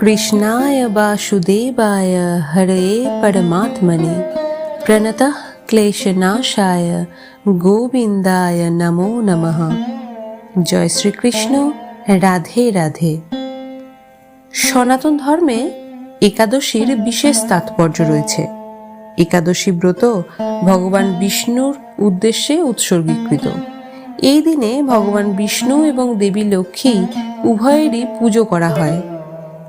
कृष्णाय वासुदेवाय हरे परमात्मने प्रणतः क्लेशनाशाय গোবিন্দায় নমো নমঃ জয় শ্রীকৃষ্ণ রাধে রাধে সনাতন ধর্মে একাদশীর বিশেষ তাৎপর্য রয়েছে একাদশী ব্রত ভগবান বিষ্ণুর উদ্দেশ্যে উৎসর্গীকৃত এই দিনে ভগবান বিষ্ণু এবং দেবী লক্ষ্মী উভয়েরই পুজো করা হয়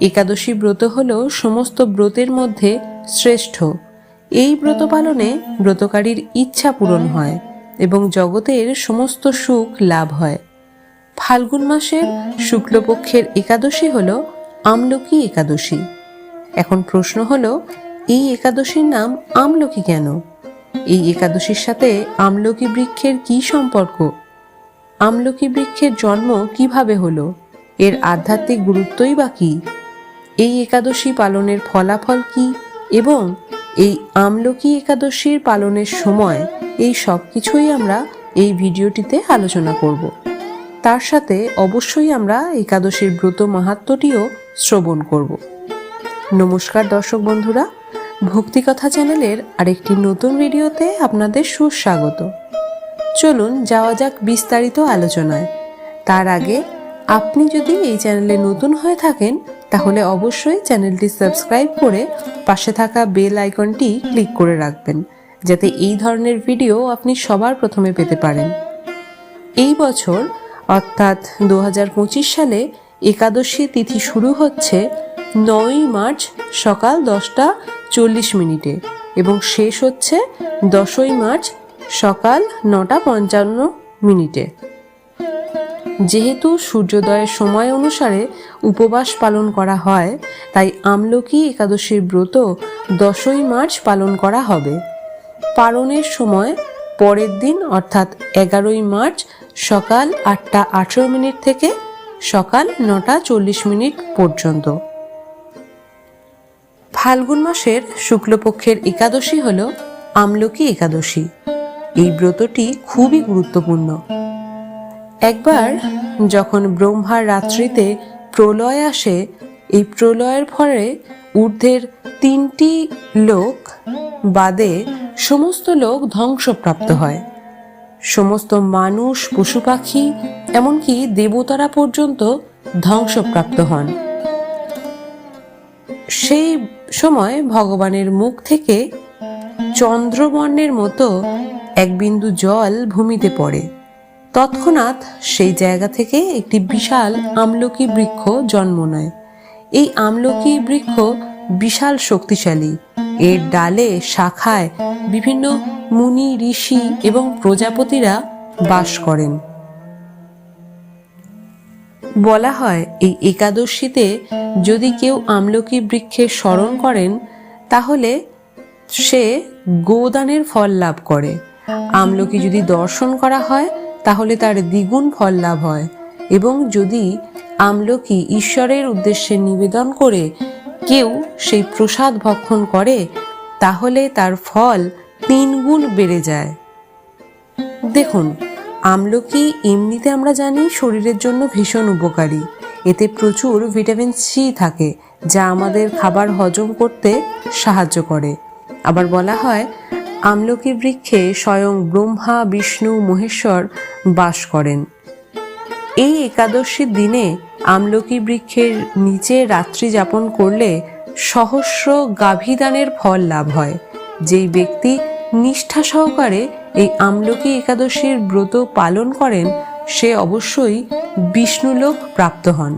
একাদশী ব্রত হল সমস্ত ব্রতের মধ্যে শ্রেষ্ঠ। এই ব্রত পালনে ব্রতকারীর ইচ্ছা পূরণ হয় এবং জগতের সমস্ত সুখ লাভ হয়। ফাল্গুন মাসের শুক্লপক্ষের একাদশী হল আমলকি একাদশী। এখন প্রশ্ন হলো, এই একাদশীর নাম আমলকি কেন? এই একাদশীর সাথে আমলকি বৃক্ষের কি সম্পর্ক? আমলকি বৃক্ষের জন্ম কীভাবে হলো? এর আধ্যাত্মিক গুরুত্বই বা কী? এই একাদশী পালনের ফলাফল কি এবং এই আমলকি একাদশীর পালনের সময় এই সব কিছুই আমরা এই ভিডিওটিতে আলোচনা করব। তার সাথে অবশ্যই আমরা একাদশীর ব্রত মাহাত্মটিও শ্রবণ করব। নমস্কার দর্শক বন্ধুরা, ভক্তিকথা চ্যানেলের আরেকটি নতুন ভিডিওতে আপনাদের সুস্বাগত। চলুন যাওয়া যাক বিস্তারিত আলোচনায়। তার আগে আপনি যদি এই চ্যানেলে নতুন হয়ে থাকেন তাহলে অবশ্যই চ্যানেলটি সাবস্ক্রাইব করে পাশে থাকা বেল আইকনটি ক্লিক করে রাখবেন, যাতে এই ধরনের ভিডিও আপনি সবার প্রথমে পেতে পারেন। এই বছর, অর্থাৎ দু হাজার পঁচিশ সালে একাদশী তিথি শুরু হচ্ছে নয়ই মার্চ সকাল দশটা চল্লিশ মিনিটে এবং শেষ হচ্ছে দশই মার্চ সকাল নটা পঞ্চান্ন মিনিটে। যেহেতু সূর্যোদয়ের সময় অনুসারে উপবাস পালন করা হয়, তাই আমলকি একাদশীর ব্রত দশই মার্চ পালন করা হবে। পালনের সময় পরের দিন, অর্থাৎ এগারোই মার্চ, সকাল আটটা আঠেরো মিনিট থেকে সকাল নটা চল্লিশ মিনিট পর্যন্ত। ফাল্গুন মাসের শুক্লপক্ষের একাদশী হল আমলকি একাদশী। এই ব্রতটি খুবই গুরুত্বপূর্ণ। একবার যখন ব্রহ্মার রাত্রিতে প্রলয় আসে, এই প্রলয়ের ফলে ঊর্ধ্বের তিনটি লোক বাদে সমস্ত লোক ধ্বংসপ্রাপ্ত হয়। সমস্ত মানুষ, পশু পাখি, এমনকি দেবতারা পর্যন্ত ধ্বংসপ্রাপ্ত হন। সেই সময় ভগবানের মুখ থেকে চন্দ্রবর্ণের মতো এক বিন্দু জল ভূমিতে পড়ে। তৎক্ষণাৎ সেই জায়গা থেকে একটি বিশাল আমলকি বৃক্ষ জন্ম নেয়। এই আমলকি বৃক্ষ বিশাল শক্তিশালী। এর ডালে, শাখায় বিভিন্ন মুনি, ঋষি এবং প্রজাপতিরা বাস করেন। বলা হয়, এই একাদশীতে যদি কেউ আমলকি বৃক্ষে স্মরণ করেন, তাহলে সে গোদানের ফল লাভ করে। আমলকি যদি দর্শন করা হয় তাহলে তার দ্বিগুণ ফল লাভ হয়। এবং যদি আমলকি ঈশ্বরের উদ্দেশ্যে নিবেদন করে কেউ সেই প্রসাদ ভক্ষণ করে, তাহলে তার ফল তিন গুণ বেড়ে যায়। দেখুন, আমলকি এমনিতে আমরা জানি শরীরের জন্য ভীষণ উপকারী। এতে প্রচুর ভিটামিন সি থাকে, যা আমাদের খাবার হজম করতে সাহায্য করে। আবার বলা হয় আমলকি বৃক্ষে স্বয়ং ব্রহ্মা, বিষ্ণু, মহেশ্বর বাস করেন। এই একাদশীর দিনে আমলকি বৃক্ষের নিচে রাত্রি যাপন করলে সহস্র গাভীদানের ফল লাভ হয়। যেই ব্যক্তি নিষ্ঠা সহকারে এই আমলকি একাদশীর ব্রত পালন করেন, সে অবশ্যই বিষ্ণুলোক প্রাপ্ত হন।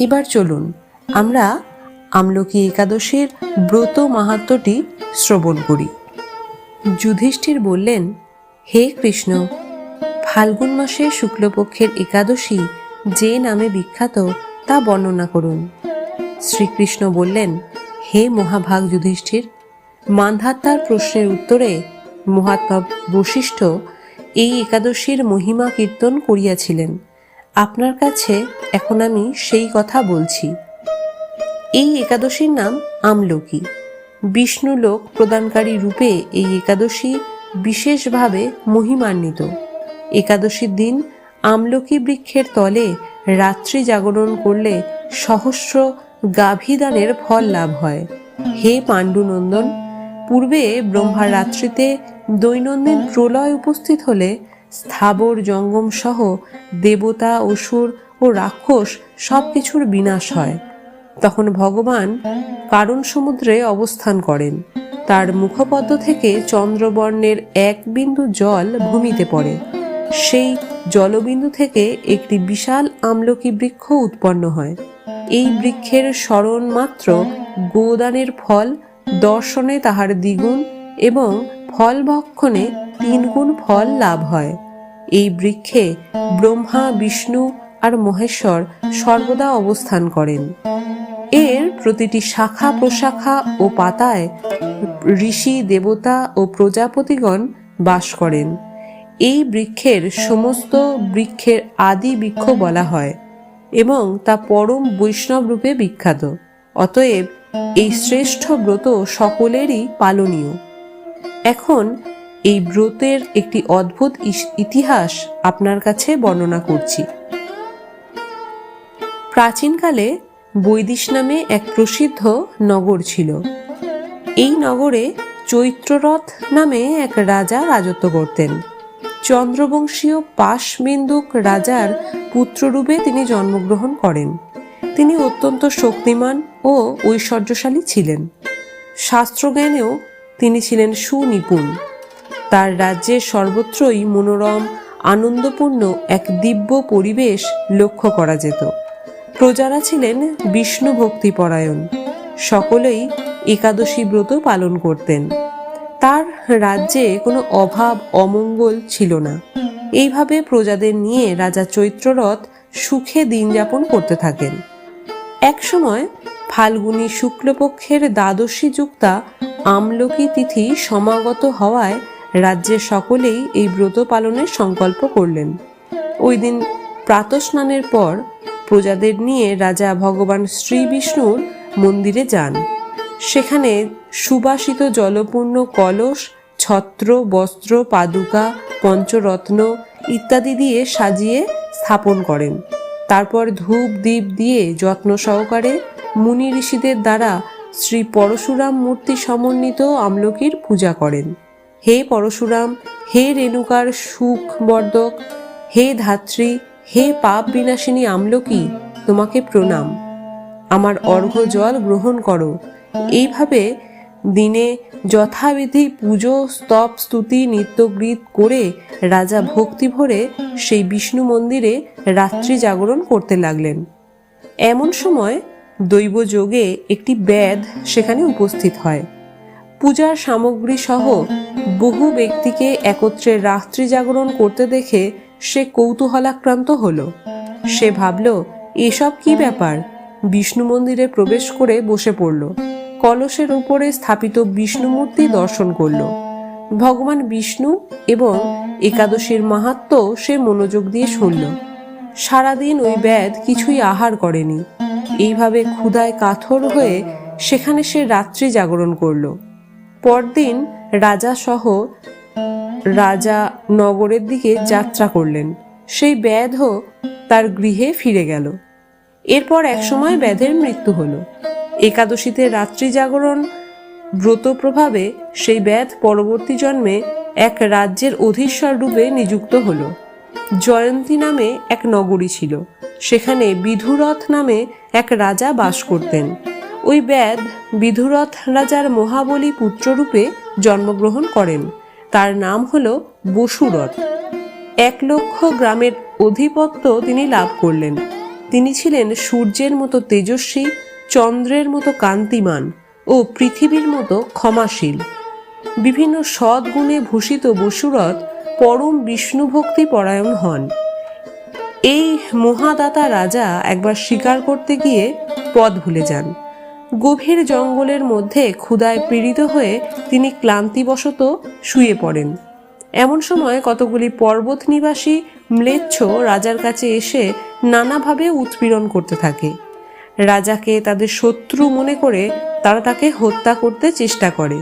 এবার চলুন, আমরা আমলকি একাদশীর ব্রত মাহাত্মটি শ্রবণ করি। যুধিষ্ঠির বললেন, হে কৃষ্ণ, ফাল্গুন মাসের শুক্লপক্ষের একাদশী যে নামে বিখ্যাত তা বর্ণনা করুন। শ্রীকৃষ্ণ বললেন, হে মহাভাগ যুধিষ্ঠির, মান্ধাত্তার প্রশ্নের উত্তরে মহাত্মা বশিষ্ঠ এই একাদশীর মহিমা কীর্তন করিয়াছিলেন। আপনার কাছে এখন আমি সেই কথা বলছি। এই একাদশীর নাম আমলকি। বিষ্ণু লোক প্রদানকারী রূপে এই একাদশী বিশেষভাবে মহিমান্বিত। একাদশীর দিন আমলকি বৃক্ষের তলে রাত্রি জাগরণ করলে সহস্র গাভীদানের ফল লাভ হয়। হে পাণ্ডুনন্দন, পূর্বে ব্রহ্মার রাত্রিতে দৈনন্দিন প্রলয় উপস্থিত হলে স্থাবর জঙ্গম সহ দেবতা, অসুর ও রাক্ষস সব কিছুর বিনাশ হয়। তখন ভগবান কারণ সমুদ্রে অবস্থান করেন। তার মুখপদ্ম থেকে চন্দ্রবর্ণের এক বিন্দু জল ভূমিতে পড়ে। সেই জলবিন্দু থেকে একটি বিশাল আমলকি বৃক্ষ উৎপন্ন হয়। এই বৃক্ষের স্মরণ মাত্র গোদানের ফল, দর্শনে তাহার দ্বিগুণ এবং ফল ভক্ষণে তিনগুণ ফল লাভ হয়। এই বৃক্ষে ব্রহ্মা, বিষ্ণু আর মহেশ্বর সর্বদা অবস্থান করেন। প্রতিটি শাখা প্রশাখা ও পাতায় ঋষি, দেবতা ও প্রজাপতিগণ বাস করেন। এই বৃক্ষের সমস্ত বৃক্ষের আদি বৃক্ষ বলা হয় এবং তা পরম বৈষ্ণব রূপে বিখ্যাত। অতএব এই শ্রেষ্ঠ ব্রত সকলেরই পালনীয়। এখন এই ব্রতের একটি অদ্ভুত ইতিহাস আপনার কাছে বর্ণনা করছি। প্রাচীনকালে বৈদিশ নামে এক প্রসিদ্ধ নগর ছিল। এই নগরে চৈত্ররথ নামে এক রাজা রাজত্ব করতেন। চন্দ্রবংশীয় পাশবিন্দুক রাজার পুত্ররূপে তিনি জন্মগ্রহণ করেন। তিনি অত্যন্ত শক্তিমান ও ঐশ্বর্যশালী ছিলেন। শাস্ত্রজ্ঞানেও তিনি ছিলেন সুনিপুণ। তার রাজ্যে সর্বত্রই মনোরম, আনন্দপূর্ণ এক দিব্য পরিবেশ লক্ষ্য করা যেত। প্রজারা ছিলেন বিষ্ণু ভক্তিপরায়ণ। সকলেই একাদশী ব্রত পালন করতেন। তার রাজ্যে কোনো অভাব, অমঙ্গল ছিল না। এইভাবে প্রজাদের নিয়ে রাজা চৈত্ররথ সুখে দিন যাপন করতে থাকেন। একসময় ফাল্গুনী শুক্লপক্ষের দ্বাদশী যুক্তা আমলকি তিথি সমাগত হওয়ায় রাজ্যের সকলেই এই ব্রত পালনের সংকল্প করলেন। ওই দিন প্রাতস্নানের পর প্রজাদের নিয়ে রাজা ভগবান শ্রী বিষ্ণুর মন্দিরে যান। সেখানে সুবাসিত জলপূর্ণ কলস, ছত্র, বস্ত্র, পাদুকা, পঞ্চরত্ন ইত্যাদি দিয়ে সাজিয়ে স্থাপন করেন। তারপর ধূপ দ্বীপ দিয়ে যত্ন সহকারে মুনি ঋষিদের দ্বারা শ্রী পরশুরাম মূর্তি সমন্বিত আমলকির পূজা করেন। হে পরশুরাম, হে রেণুকার সুখ বর্ধক হে ধাত্রী হে পাপ বিনাশিনী আমলকি, তোমাকে প্রণাম। আমার অর্ঘ্য জল গ্রহণ করো। এইভাবে দিনে যথাবিধি পুজো, স্তব, স্তুতি, নিত্যগীত করে রাজা ভক্তি ভরে সেই বিষ্ণু মন্দিরে রাত্রি জাগরণ করতে লাগলেন। এমন সময় দৈব যোগে একটি ব্যাধ সেখানে উপস্থিত হয়। পূজার সামগ্রী সহ বহু ব্যক্তিকে একত্রে রাত্রি জাগরণ করতে দেখে সে কৌতূহলাক্রান্ত হল। সে ভাবল, এসব কি ব্যাপার? বিষ্ণু মন্দিরে প্রবেশ করে বসে পড়ল। কলসের উপরে স্থাপিত বিষ্ণু মূর্তি দর্শন করল। ভগবান বিষ্ণু এবং একাদশীর মাহাত্ম সে মনোযোগ দিয়ে শুনল। সারাদিন ওই ব্যাধ কিছুই আহার করেনি। এইভাবে ক্ষুধায় কাথর হয়ে সেখানে সে রাত্রি জাগরণ করল। পরদিন রাজা সহ রাজা নগরের দিকে যাত্রা করলেন। সেই ব্যাধও তার গৃহে ফিরে গেল। এরপর একসময় ব্যাধের মৃত্যু হলো। একাদশীতে রাত্রি জাগরণ ব্রত প্রভাবে সেই ব্যাধ পরবর্তী জন্মে এক রাজ্যের অধীশ্বর রূপে নিযুক্ত হলো। জয়ন্তী নামে এক নগরী ছিল। সেখানে বিধুরথ নামে এক রাজা বাস করতেন। ওই ব্যাধ বিধুরথ রাজার মহাবলী পুত্ররূপে জন্মগ্রহণ করেন। তার নাম হল বসুরথ। এক লক্ষ গ্রামের অধিপত্য তিনি লাভ করলেন। তিনি ছিলেন সূর্যের মতো তেজস্বী, চন্দ্রের মতো কান্তিমান ও পৃথিবীর মতো ক্ষমাশীল। বিভিন্ন সদ্গুণে ভূষিত বসুরথ পরম বিষ্ণুভক্তি পরায়ণ হন। এই মহাদাতা রাজা একবার শিকার করতে গিয়ে পথ ভুলে যান। গভীর জঙ্গলের মধ্যে ক্ষুদায় পীড়িত হয়ে তিনি ক্লান্তিবশত শুয়ে পড়েন। এমন সময় কতগুলি পর্বত নিবাসী ম্লেচ্ছ রাজার কাছে এসে নানাভাবে উৎপীড়ন করতে থাকে। রাজাকে তাদের শত্রু মনে করে তারা তাকে হত্যা করতে চেষ্টা করে।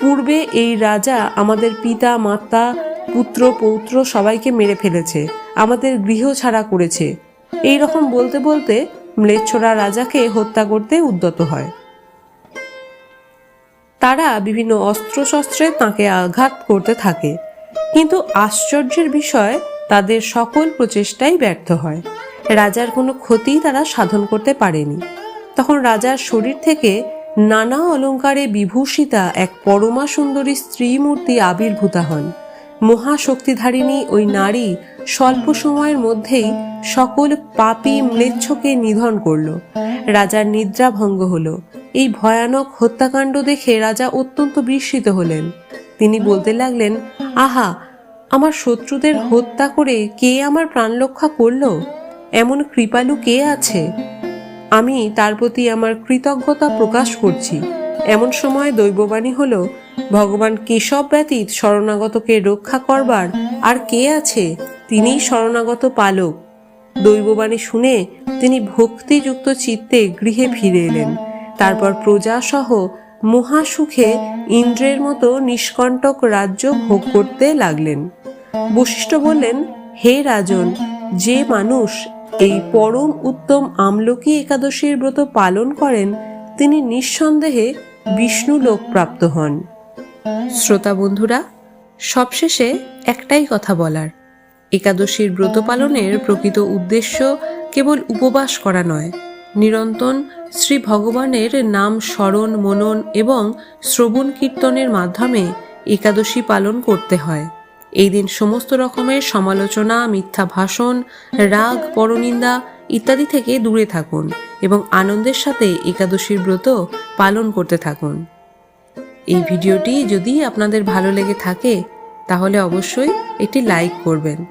পূর্বে এই রাজা আমাদের পিতা, মাতা, পুত্র, পৌত্র সবাইকে মেরে ফেলেছে, আমাদের গৃহ ছাড়া করেছে। এই রকম বলতে বলতে ম্লেচ্ছরা রাজাকে হত্যা করতে উদ্যত হয়। তারা বিভিন্ন অস্ত্রশস্ত্রে তাকে আঘাত করতে থাকে, কিন্তু আশ্চর্যের বিষয়, তাদের সকল প্রচেষ্টাই ব্যর্থ হয়। রাজার কোনো ক্ষতি তারা সাধন করতে পারেনি। তখন রাজার শরীর থেকে নানা অলঙ্কারে বিভূষিতা এক পরমা সুন্দরী স্ত্রী মূর্তি আবির্ভূতা হন। মহাশক্তিধারিণী ওই নারী স্বল্প সময়ের মধ্যেই সকল পাপী ম্লেচ্ছকে নিধন করল। রাজার নিদ্রা ভঙ্গ হল। এই ভয়ানক হত্যাকাণ্ড দেখে রাজা অত্যন্ত বিস্মিত হলেন। তিনি বলতে লাগলেন, আহা, আমার শত্রুদের হত্যা করে কে আমার প্রাণ রক্ষা করল? এমন কৃপালু কে আছে? আমি তার প্রতি আমার কৃতজ্ঞতা প্রকাশ করছি। এমন সময় দৈববাণী হল ভগবান কেশব ব্যতীত শরণাগতকে রক্ষা করবার আর কে আছে? তিনিই শরণাগত পালক। দৈববাণী শুনে তিনি ভক্তিযুক্ত চিত্তে গৃহে ফিরে এলেন। তারপর প্রজাসহ মহাসুখে ইন্দ্রের মতো নিষ্কণ্টক রাজ্য ভোগ করতে লাগলেন। বশিষ্ঠ বললেন, হে রাজন, যে মানুষ এই পরম উত্তম আমলকি একাদশীর ব্রত পালন করেন, তিনি নিঃসন্দেহে বিষ্ণু লোক প্রাপ্ত হন। শ্রোতা বন্ধুরা, সবশেষে একটাই কথা বলার। একাদশীর ব্রত পালনের প্রকৃত উদ্দেশ্য কেবল উপবাস করা নয় নিরন্তন শ্রী ভগবানের নাম স্মরণ, মনন এবং শ্রবণ কীর্তনের মাধ্যমে একাদশী পালন করতে হয়। এই দিন সমস্ত রকমের সমালোচনা, মিথ্যা ভাষণ, রাগ, পরনিন্দা ইত্যাদি থেকে দূরে থাকুন এবং আনন্দের সাথে একাদশীর ব্রত পালন করতে থাকুন। এই ভিডিওটি যদি আপনাদের ভালো লেগে থাকে, তাহলে অবশ্যই এটি লাইক করবেন।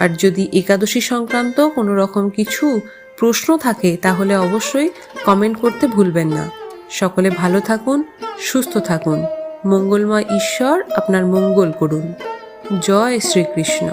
আর যদি একাদশী সংক্রান্ত কোনো রকম কিছু প্রশ্ন থাকে, তাহলে অবশ্যই কমেন্ট করতে ভুলবেন না। সকলে ভালো থাকুন, সুস্থ থাকুন। মঙ্গলময় ঈশ্বর আপনার মঙ্গল করুন। জয় শ্রীকৃষ্ণ।